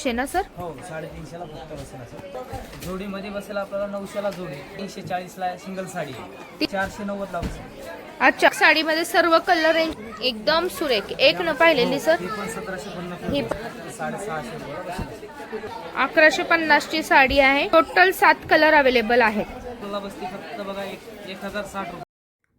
साडेतीनशे ना सर? हो साडेतीनशेला फक्त बसेल असं जोडीमध्ये बसेल आपल्याला नऊशेला जोडी. तीनशे चाळीसला सिंगल साडी. आहे. चारशे नव्वदला बसेल. अच्छा साडीमध्ये सर्व कलर रेंज एकदम सुरेख. एक न पाहिलेली सर? ही पण सतराशे ही पन्नास साडेसहाशे रुपयाला बसेल. असं. अकराशे पन्नासची साडी आहे. टोटल सात कलर अवेलेबल आहेत. बसती फक्त बघा एक एक हजार साठ रुपये.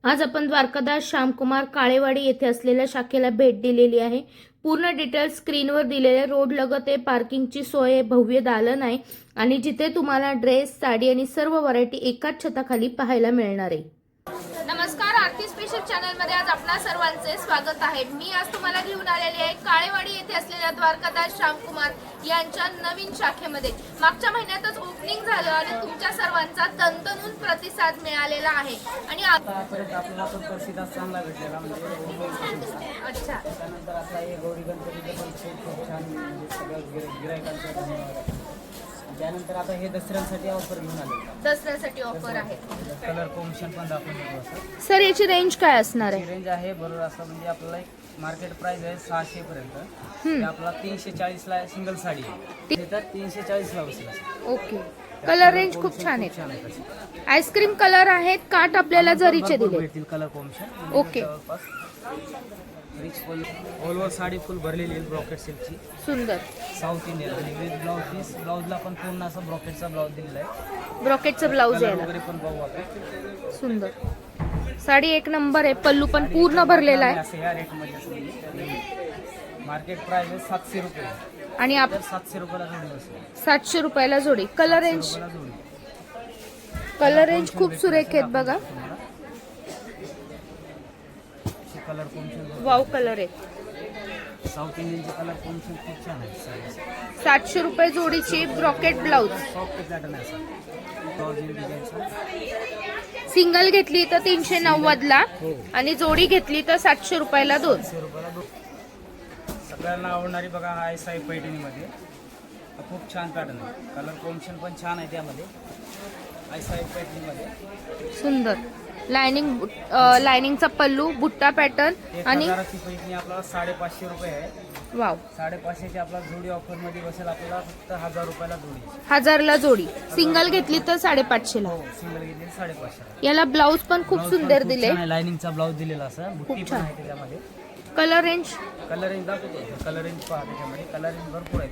आज आपण द्वारकादास श्यामकुमार काळेवाडी येथे असलेल्या शाखेला भेट दिलेली आहे. पूर्ण डिटेल्स स्क्रीनवर दिलेले रोड लगत आहे पार्किंगची सोय भव्य दालन आहे. आणि जिथे तुम्हाला ड्रेस साडी आणि सर्व व्हरायटी एकाच छताखाली पाहायला मिळणार आहे. नमस्कार आरती स्पेशल चॅनलमध्ये आज आपणा सर्वांचे स्वागत आहे. मी आज तुम्हाला घेऊन आलेली आहे काळेवाडी येथे असलेल्या द्वारकादास श्यामकुमार यांच्या नवीन शाखेमध्ये. मागच्या महिन्यातच ओपनिंग झालं आणि तुमच्या सर्वांचा तंतनून प्रतिसाद मिळालेला आहे. आणि म्हणजे. अच्छा. त्यानंतर आता हे छान दसऱ्यांसाठी ऑफर घेऊन आले. दसऱ्यासाठी ऑफर आहे. कलर कॉम्बिनेशन पण दाखवून देतो असं. सर याची रेंज काय असणार आहे? रेंज आहे बरोबर असं म्हणजे आपल्याला एक मार्केट प्राइस आहे सहाशे पर्यंत. ते आपल्याला तीनशे चाळीसला सिंगल साडी आहे. ते तर तीनशे चाळीसला बसेल असं. ओके. कलर रेंज खूप छान छान आहे. आहे आईस्क्रीम कलर आहेत काठ आपल्याला जरीचे भरपूर दिले भेटतील colour combination okay. Rich full all over sari full भरलेली आहे ब्रॉकेट सिल्कची सुंदर. साऊथ इंडियन आणि विथ ब्लाऊज पीस ब्लाऊजला पण पूर्ण असं ब्रॉकेटचा ब्लाऊज दिलेला आहे. ब्रॉकेटचं ब्लाऊज यायला. वगैरे पण बघू आपण. सुंदर. साडी एक नंबर आहे पल्लू पण पूर्ण भरलेला आहे. असं या रेटमध्ये मार्केट प्राइस आहे सातशे रुपये. आणि आप सातशे रुपयाला जोडी सातशे रुपयाला जोडी. कलर रेंज कलर रेंज खूप सुरेख आहेत बघा. कलर कॉम्बिनेशन वाव कलर आहेत साऊथ इंडियनचे कलर कॉम्बिनेशन खूप छान आहे सातशे रुपये जोडीची ब्रॉकेट ब्लाऊज. सॉफ्ट पॅटर्न आहे सिंगल घेतली तर तीनशे नव्वदला आणि जोडी घेतली तर सातशे रुपयाला दोन. सगळ्यांना आवडणारी बघा हा एस आय पैठणीमध्ये. हा खूप छान पॅटर्न आहे. कलर कॉम्बिनेशन पण छान आहे त्यामध्ये. साई सुंदर. लायनिंग लायनिंगचा पल्लू बुट्टा पॅटर्न आणि आपल्याला साडेपाचशे रुपये आहे. वाव. साडेपाचशेची आपला जोडी ऑफरमध्ये बसेल आपल्याला फक्त हजार रुपयाला जोडी. हजारला जोडी. सिंगल घेतली तर साडेपाचशेला. हो सिंगल घेतली साडेपाचशे याला ब्लाऊज पण खूप सुंदर दिले लाइनिंगचा ब्लाऊज दिलेला असं. बुट्टी खूप पण छान. आहे त्याच्यामध्ये. कलर रेंज कलर रेंज दाखवतो. कलर रेंज पहा त्याच्यामध्ये. कलर रेंज भरपूर आहेत.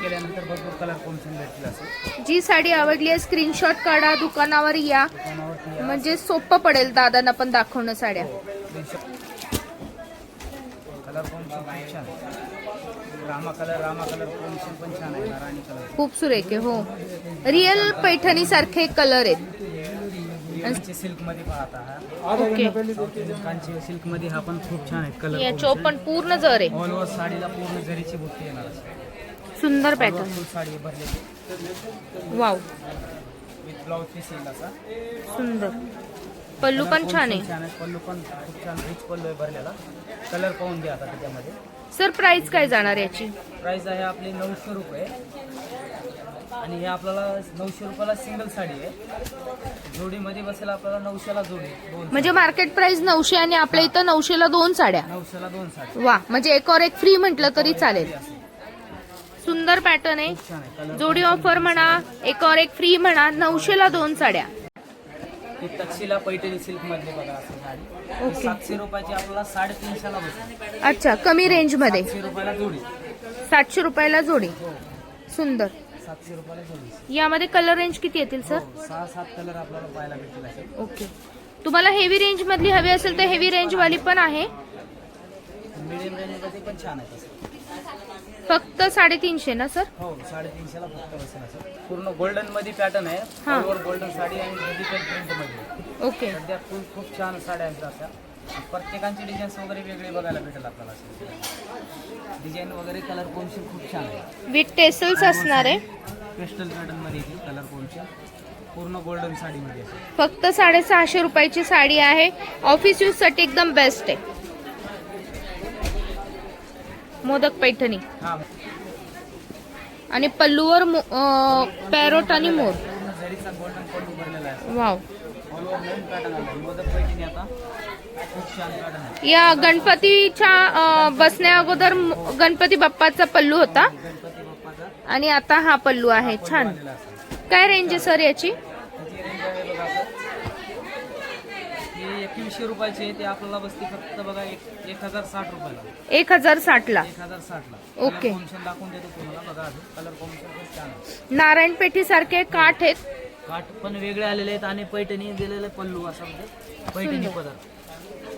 केल्यानंतर भरपूर कलर कॉम्बिनेशन भेटतील असं जी साडी आवडली आहे स्क्रीनशॉट काढा दुकानावर या. दुकानावरती म्हणजे सोपं पडेल दादांना पण दाखवणं साड्या. कलर कॉम्बिनेशन खूप छान. आहे. Rama colour Rama colour combination पण छान आहे राणी कलर खूप सुरेख आहे हो. रिअल पैठणी सारखे कलर आहेत. पाहता हा. ओके. कांची सिल्कमध्ये हा पण खूप छान आहे कलर याच्यावर पण पूर्ण जर आहे. ऑल ओव्हर साडीला पूर्ण जरीची बुट्टी येणार. सुंदर पॅटर्न साडी भरलेली. वाव विथ ब्लाऊज पीस येईल असा. सुंदर. पल्लू पण छान आहे. छान आहे. पल्लू पण खूप छान रिच पल्लू आहे भरलेला. कलर पाहून द्या आता त्याच्यामध्ये. सर प्राइस काय जाणार याची? प्राइस आहे आपली नऊशे रुपये. आणि हे आपल्याला नऊशे रुपयाला सिंगल साडी आहे. जोडीमध्ये बसेल आपल्याला नऊशेला जोडी दोन म्हणजे मार्केट प्राइस नऊशे आणि आपल्या इथं नऊशेला दोन साड्या. नऊशेला दोन साडी. वा म्हणजे एक और एक फ्री म्हटलं तरी चालेल. सुंदर पॅटर्न आहे. जोडी ऑफर म्हणा एक और एक फ्री म्हणा नऊशेला दोन साड्या. तक्षिला पैठणी सिल्क मधली बघा असं साडी. ओके. सातशे रुपयाची आपल्याला साडेतीनशेला बसेल. अच्छा कमी रेंजमध्ये. सातशे रुपयाला जोडी. सातशे रुपयाला जोडी. हो. सुंदर. सातशे रुपयाला जोडी यामध्ये कलर रेंज किती येतील सर हो, सहा सात कलर आपल्याला पाहायला भेटतील असे. ओके. तुम्हाला हेवी रेंज मधली हवी असेल तर हेवी रेंज वाली पण आहे. मिडियम रेंजमध्ये पण छान आहे फक्त साडेतीनशे ना सर हो साडेतीनशेला फक्त बसेल असं. पूर्ण गोल्डनमध्ये पॅटर्न आहे. हा. गोल्डन साडी आणि डिजिटल प्रिंटमध्ये. ओके. सध्या खूप खूप छान साड्या आहेत अशा. प्रत्येकांची डिझाईन्स वगैरे वेगळे बघायला भेटेल आपल्याला डिझाईन वगैरे कलर कॉम्बिनेशन खूप छान आहे. विथ टेसल्स असणार आहे. पेस्टल पॅटर्नमध्ये कलर कॉम्बिनेशन पूर्ण गोल्डन साडीमध्ये असेल फक्त साडेसहाशे रुपयाची साडी आहे. ऑफिस यूजसाठी एकदम बेस्ट आहे. मोदक पैठणी. हा. आणि पल्लूवर पॅरोट आणि मोर. वाव मोदक पैठणी आता. या गणपतीच्या बसण्या अगोदर गणपती बाप्पाचा पल्लू होता. आणि आता हा पल्लू आहे. छान. काय रेंज आहे सर याची? एकवीसशे रुपयाची ती आपल्याला बसती फक्त बघा एक हजार साठ रुपयाला. एक हजार साठला. एक हजार साठला. ओके. कॉम्बिनेशन दाखवून देतो तुम्हाला बघा कलर कॉम्बिनेशन आहे. नारायणपेठी सारखे काठ आहेत. काठ पण वेगळे आलेले आहेत आणि पैठणी दिलेले पल्लू असं म्हणजे पैठणी पदर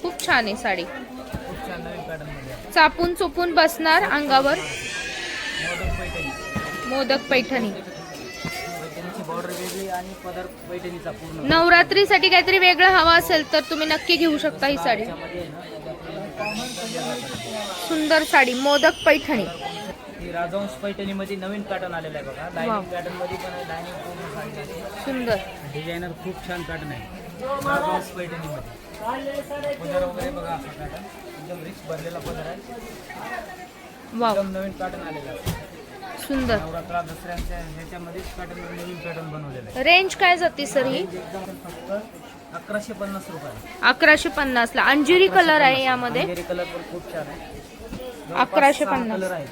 खूप छान आहे साडी. चापून चुपून बसणार अंगावर. मोदक पैठणी. नवरात्रीसाठी काहीतरी वेगळं हवं असेल तर तुम्ही नक्की घेऊ शकता ही साडी. सुंदर साडी मोदक पैठणी. राजवंश पैठणी मध्ये नवीन पॅटर्न आलेला आहे बघा. लाईनिंग पॅटर्नमध्ये पण लाईनिंग पूर्ण साडी. सुंदर. डिझायनर खूप छान पॅटर्न आहे. राजवंश पैठणी मध्ये पदर वगैरे बघा असा पॅटर्न एकदम रिच भरलेला पदर आहे. वाव. एकदम नवीन पॅटर्न आलेला आहे. सुंदर. नवरात्रा दसऱ्याच्या ह्याच्यामध्येच पॅटर्न नवीन पॅटर्न बनवलेलं आहे. रेंज काय जाते सर ही? एकदम फक्त अकराशे पन्नास रुपये अकराशे पन्नास ला अंजिरी कलर आहे यामध्ये? कलर पण खूप छान आहे. अकराशे पन्नास. कलर आहे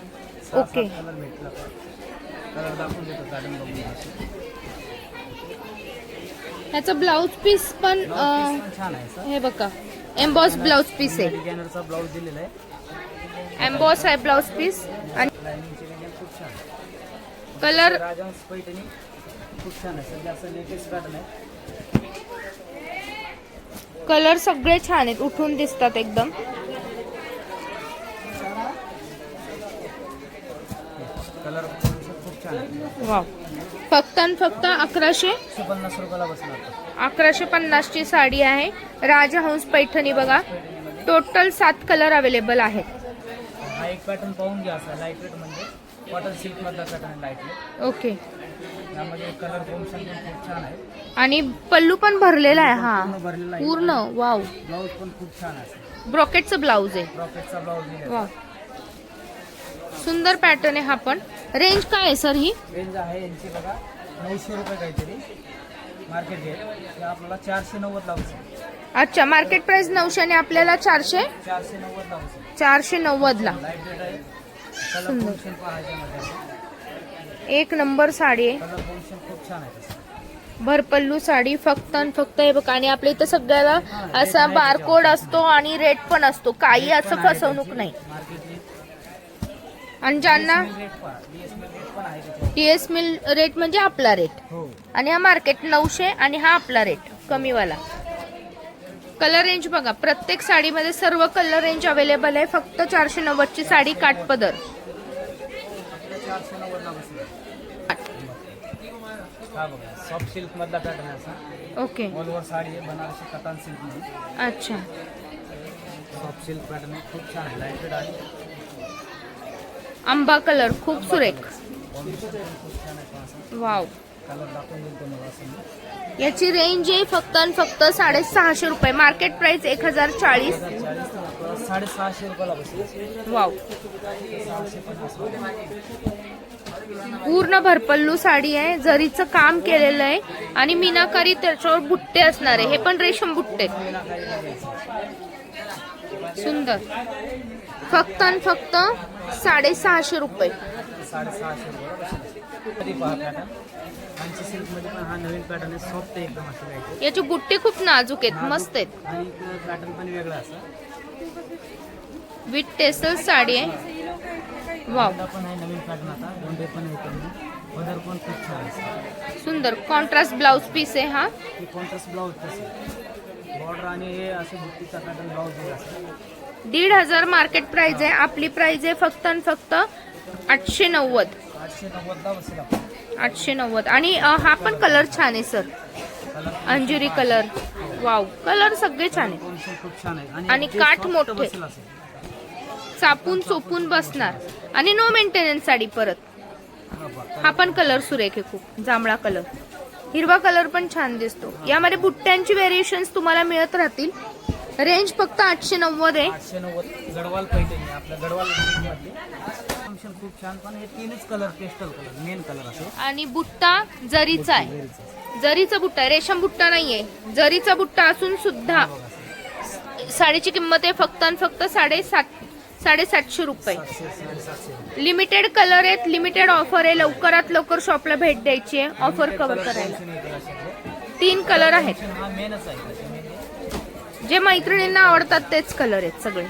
ओके. कलर भेटला कलर दाखवून देतो पॅटर्न बघून. ह्याचं ब्लाऊज पीस पण छान आहे हे बघा एम्बॉस ब्लाऊज पीस आहे. डिझायनरचा ब्लाऊज दिलेला आहे. एम्बॉस आहे ब्लाऊज पीस. आणि कलर राजहंस पैठणी खूप छान आहे सध्या असं लेटेस्ट पॅटर्न आहे. कलर सगळे छान आहेत उठून दिसतात एकदम. कलर खूप छान आहे. वाव फक्त आणि फक्त अकराशे एकशे पन्नास रुपयाला बसणार तो. अकराशे पन्नासची साडी आहे. राजहंस पैठणी बघा. टोटल सात कलर अवेलेबल आहेत. हा एक पॅटर्न पाहून घ्या असा लाइट वेट म्हणजे कॉटन सिल्क मधला पॅटर्न आहे लाइट वेट ओके यामध्ये कलर कॉम्बिनेशन पण खूप छान आहे. आणि पल्लू पण भरलेला आहे हा. पूर्ण भरलेला आहे. पूर्ण वाव ब्लाऊज पण खूप छान आहे. ब्रॉकेटचं ब्लाऊज आहे. प्रॉफिटचा ब्लाऊज वाव सुंदर पॅटर्न आहे हा पण. रेंज काय आहे सर ही? रेंज आहे यांची बघा. नऊशे रुपये काहीतरी. मार्केट रेट आपल्याला चारशे नव्वद लावશે अच्छा मार्केट प्राइस नऊशे आणि आपल्याला चारशे? चारशे नव्वद लावશે चारशे नव्वद ला. लाइट रेट आहे. कलर सुंदर. कॉम्बिनेशन पाहायच्यामध्ये एक नंबर साडी आहे. खूप छान. भरपल्लू साडी फक्त आणि फक्त हे बघा. आणि आपल्या इथं सगळ्याला असा बारकोड असतो आणि रेट पण असतो. काही असं फसवणूक नाही. मार्केट रेट आणि ज्यांना त्याच्यावर टीएस मिल रेट म्हणजे आपला रेट हो. आणि हा मार्केट नऊशे आणि हा आपला रेट कमीवाला. कलर रेंज बघा प्रत्येक साडीमध्ये सर्व कलर रेंज अवेलेबल आहे फक्त चारशे नव्वदची साडी बघा सॉफ्ट सिल्क मधला पॅटर्न आहे असा. ओके ऑल ओव्हर साडी आहे बनारसी कतान सिल्क अच्छा. सॉफ्ट सिल्क पॅटर्न खूप छान आहे. आंबा कलर खूप सुरेख. वाव. याची रेंज आहे फक्त आणि फक्त साडेसहाशे रुपये. मार्केट प्राइस एक हजार चाळीस. साडेसहाशे वाव. पूर्ण भरपल्लू साडी आहे. जरीचं काम केलेलं आहे आणि मीनाकारी त्याच्यावर बुट्टे असणार आहे. हे पण रेशम बुट्टे. सुंदर. फक्त आणि फक्त साडेसहाशे रुपये. साडेसहाशे सिल्कमध्ये पण हा नवीन पॅटर्न आहे सॉफ्ट आहे एकदम असं लाइट याचे गुट्टी खूप नाजूक आहेत मस्त आहेत. आणि पॅटर्न पण वेगळा असा विथ टेसल साडी आहे. वाव पण आहे नवीन पॅटर्न आता गोंडे पण आहे कमी बदर पण खूप छान सुंदर कॉन्ट्रास्ट ब्लाउज पीस आहे हा. हे कॉन्ट्रास्ट ब्लाऊज बॉर्डर आणि हे असं गुट्टीचा पॅटर्न ब्लाऊज दीड हजार मार्केट प्राइस आहे. आपली प्राइस आहे फक्त आणि फक्त आठशे नव्वद. आठशे नव्वद. आणि हा पण कलर छान आहे सर अंजुरी कलर वाव कलर सगळे छान आहे आणि काठ मोठे. चापून चोपून बसणार. आणि नो मेंटेनन्स साडी परत. हा हा पण कलर सुरेख आहे खूप. जांभळा कलर हिरवा कलर पण छान दिसतो. यामध्ये बुट्ट्यांची व्हेरिएशन्स तुम्हाला मिळत राहतील. रेंज फक्त आठशे नव्वद आहे. आठशे नव्वद. गडवाल पैठणी आपल्या गडवाल फंक्शन खूप छान पण हे तीनच colour pastel colour main colour असे. आणि बुट्टा जरीचा आहे. जरीचा बुट्टा आहे रेशम बुट्टा नाहीये. जरीचा बुट्टा असून सुद्धा साडीची किंमत आहे फक्त आणि फक्त साडेसात साडेसातशे रुपये सातशे साडेसातशे लिमिटेड कलर आहेत लिमिटेड ऑफर आहे. लवकरात लवकर शॉपला भेट द्यायची आहे ऑफर कव्हर करायला. तीन कलर आहेत. हा मेनच आहे. जे मैत्रिणींना आवडतात तेच कलर आहेत सगळे.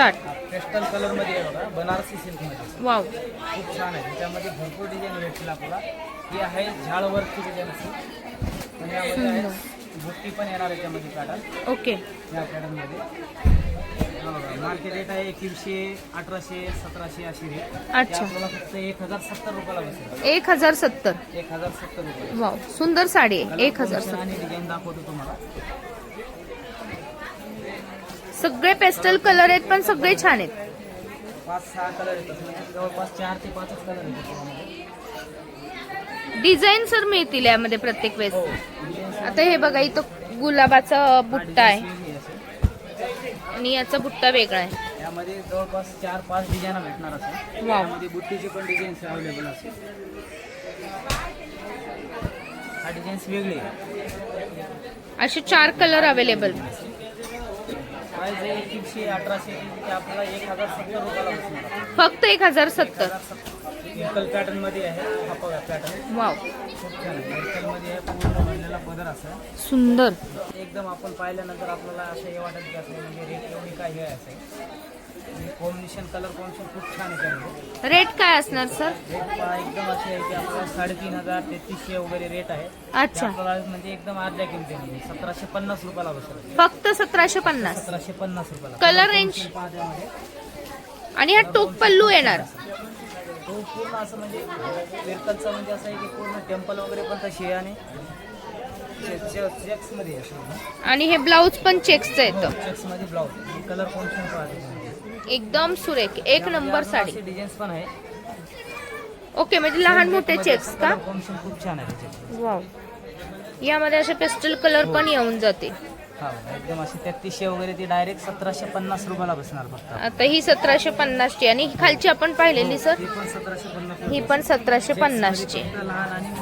पेस्टल कलरमध्ये आहे बघा बनारसी सिल्कमध्ये. वाव खूप छान आहे. त्याच्यामध्ये भरपूर डिझाईन भेटतील आपल्याला. ही आहे झाड वर्कची डिझाईन यामध्ये आहे बुट्टी पण येणार आहे त्यामध्ये पॅटर्न ओके या पॅटर्नमध्ये मार्केट रेट आहे एकवीसशे अठराशे सतराशे अशी रेट ते अच्छा. आपल्याला फक्त एक हजार सत्तर रुपयाला बसेल. एक हजार सत्तर. एक हजार सत्तर रुपये. वाव सुंदर साडी आहे. एक हजार सत्तर. आणि डिझाईन दाखवतो तुम्हाला. सगळे पेस्टल कलर आहेत पण सगळे छान आहेत. पाच सहा कलर येतात म्हणजे जवळपास चार ते पाचच कलर येतात त्यामध्ये. डिझाईन सर मिळतील यामध्ये प्रत्येक वेळेस. हो. डिझाईन आता हे बघा इथं गुलाबाचा बुट्टा आहे. आणि याचा बुट्टा वेगळा आहे. यामध्ये जवळपास चार पाच डिझाईन भेटणार असेल. वाव त्यामध्ये बुट्टीचे पण डिझाईन्स अवेलेबल असेल. हा डिझाईन्स वेगळे आहे. असे चार कलर अवेलेबल एकशे अठराशे ते आपल्याला एक हजार सत्तर रुपयाला बसणार. फक्त एक हजार सत्तर. पॅटर्नमध्ये आहे हा बघा पॅटर्न वाव. खूप छान आहे. सिंपलमध्ये आहे पूर्ण भरलेला पदर असं सुंदर. एकदम आपण पाहिल्यानंतर आपल्याला असं हे वाटत की असं म्हणजे रेट एवढी काय हे असं कॉम्बिनेशन कलर कॉम्बिनेशन खूप छान आहे रेट काय असणार सर रेट एकदम असे आहे की आपल्याला साडेतीन हजार तेहतीसशे वगैरे रेट आहे. ते अच्छा म्हणजे एकदम अर्ध्या किमतीमध्ये सतराशे पन्नास रुपयाला बसेल फक्त सतराशे पन्नास? सतराशे पन्नास रुपयाला? पहा त्यामध्ये आणि हा टोप पल्लू येणार? तो पूर्ण असं म्हणजे पेरकलचा म्हणजे असं आहे की पूर्ण टेम्पल वगैरे पण तशी आहे आणि चेक्समध्ये आहे पूर्ण. आणि हे ब्लाऊज पण चेक्सचं येतं. एकदम सुरेख. एक नंबर साडी. डिझाईन्स पण आहे. ओके म्हणजे लहान मोठे चेक्स का? खूप छान आहे वाव यामध्ये असे पेस्टल कलर पण येऊन जाते. हा एकदम अशी तेहतीसशे वगैरे ती डायरेक्ट सतराशे पन्नास रुपयाला बसणार फक्त आता ही सतराशे पन्नासची आणि ही खालची आपण पाहिलेली सर ती पण सतराशे पन्नास ही पण सतराशे पन्नासची. फक्त लहान आणि